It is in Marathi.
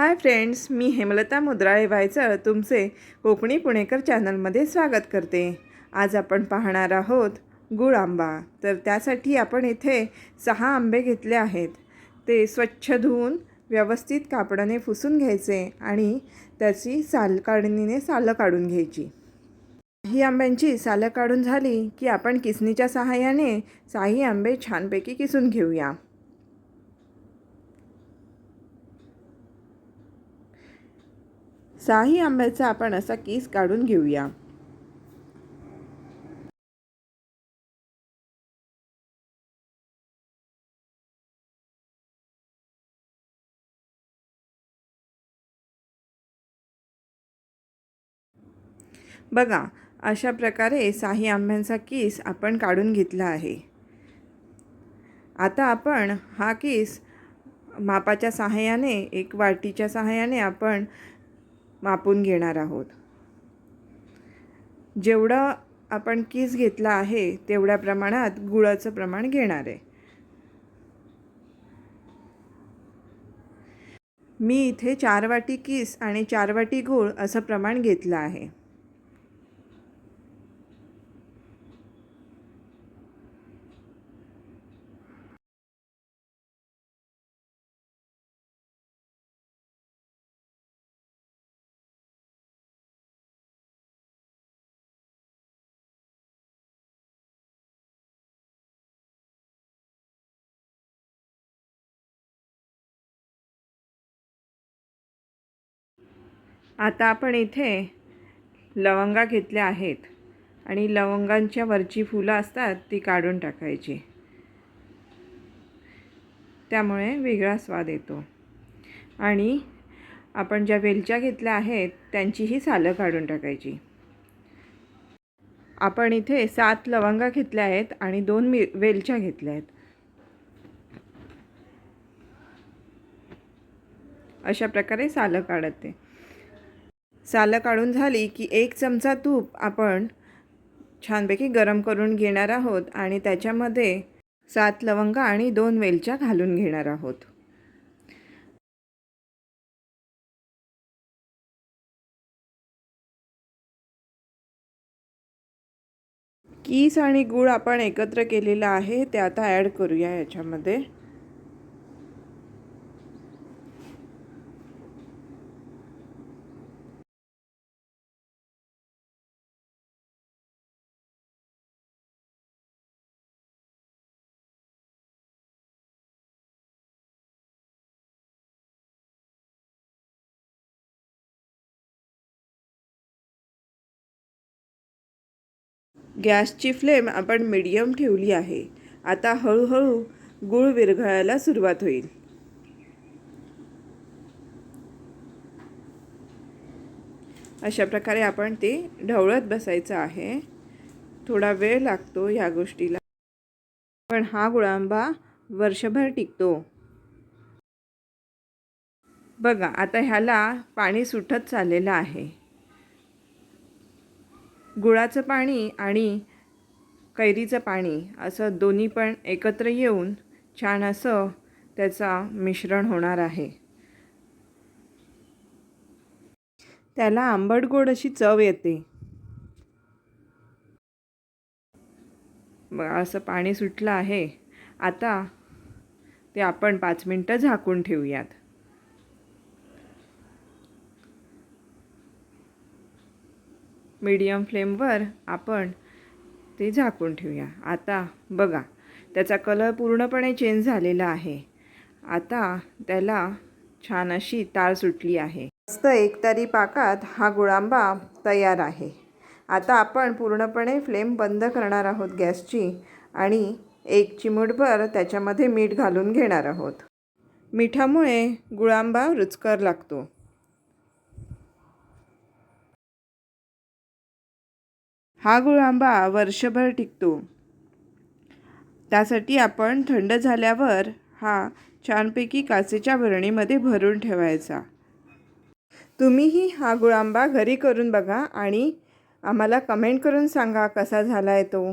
हाय फ्रेंड्स मी हेमलता मुद्राळे वायचळ तुमचे कोकणी पुणेकर चॅनलमध्ये स्वागत करते. आज आपण पाहणार आहोत गुळ आंबा. तर त्यासाठी आपण इथे सहा आंबे घेतले आहेत. ते स्वच्छ धुवून व्यवस्थित कापडाने पुसून घ्यायचे आणि त्याची साल काढणीने सालं काढून घ्यायची. ही आंब्यांची सालं काढून झाली की आपण किसणीच्या सहाय्याने साही आंबे छानपैकी किसून घेऊया. साही आंब्याचा आपण असा किस काढून घेऊया. बघा अशा प्रकारे साही आंब्यांचा किस आपण काढून घेतला आहे. आता आपण हा किस मापाच्या सहाय्याने एक वाटीच्या सहाय्याने आपण मापून घेणार आहोत. जेवढं आपण किस घेतला आहे तेवढ्या प्रमाणात गुळाचं प्रमाण घेणार आहे. मी इथे चार वाटी किस आणि चार वाटी गूळ असं प्रमाण घेतलं आहे. आता आपण इथे लवंगा घेतल्या आहेत. आणि लवंगांच्या वरची फुलं असतात ती काढून टाकायची. त्यामुळे वेगळा स्वाद येतो. आणि आपण ज्या वेलच्या घेतल्या आहेत त्यांचीही सालं काढून टाकायची. आपण इथे सात लवंगा घेतल्या आहेत आणि दोन मि वेलच्या घेतल्या आहेत. अशा प्रकारे सालं काढते. सालं काढून झाली की एक चमचा तूप आपण छानपैकी गरम करून घेणार आहोत आणि त्याच्यामध्ये सात लवंगा आणि दोन वेलच्या घालून घेणार आहोत. कीस आणि गूळ आपण एकत्र केलेला आहे ते आता ॲड करूया याच्यामध्ये. गॅसची फ्लेम आपण मीडियम ठेवली आहे. आता हळूहळू गूळ विरघळायला सुरुवात होईल. अशा प्रकारे आपण ते ढवळत बसायचं आहे. थोडा वेळ लागतो ह्या गोष्टीला. पण हा गुळांबा वर्षभर टिकतो. बघा आता ह्याला पाणी सुटत चाललेलं आहे. गुळाचं पाणी आणि कैरीचं पाणी असं दोन्ही पण एकत्र येऊन छान असं त्याचा मिश्रण होणार आहे. त्याला आंबट गोड अशी चव येते. असं पाणी सुटलं आहे. आता ते आपण पाच मिनटं झाकून ठेवूयात. मीडियम फ्लेमवर आपण ते झाकून ठेवूया. आता बघा त्याचा कलर पूर्णपणे चेंज झालेला आहे. आता त्याला छान अशी तार सुटली आहे. मस्त एकतारी पाकात हा गुळांबा तयार आहे. आता आपण पूर्णपणे फ्लेम बंद करणार आहोत गॅसची आणि एक चिमूटभर त्याच्यामध्ये मीठ घालून घेणार आहोत. मिठामुळे गुळांबा रुचकर लागतो. हा गुळ आंबा वर्षभर टिकतो. त्यासाठी आपण थंड झाल्यावर हा छानपैकी काचेच्या भरणीमध्ये भरून ठेवायचा. तुम्हीही हा गुळांबा घरी करून बघा आणि आम्हाला कमेंट करून सांगा कसा झाला आहे तो.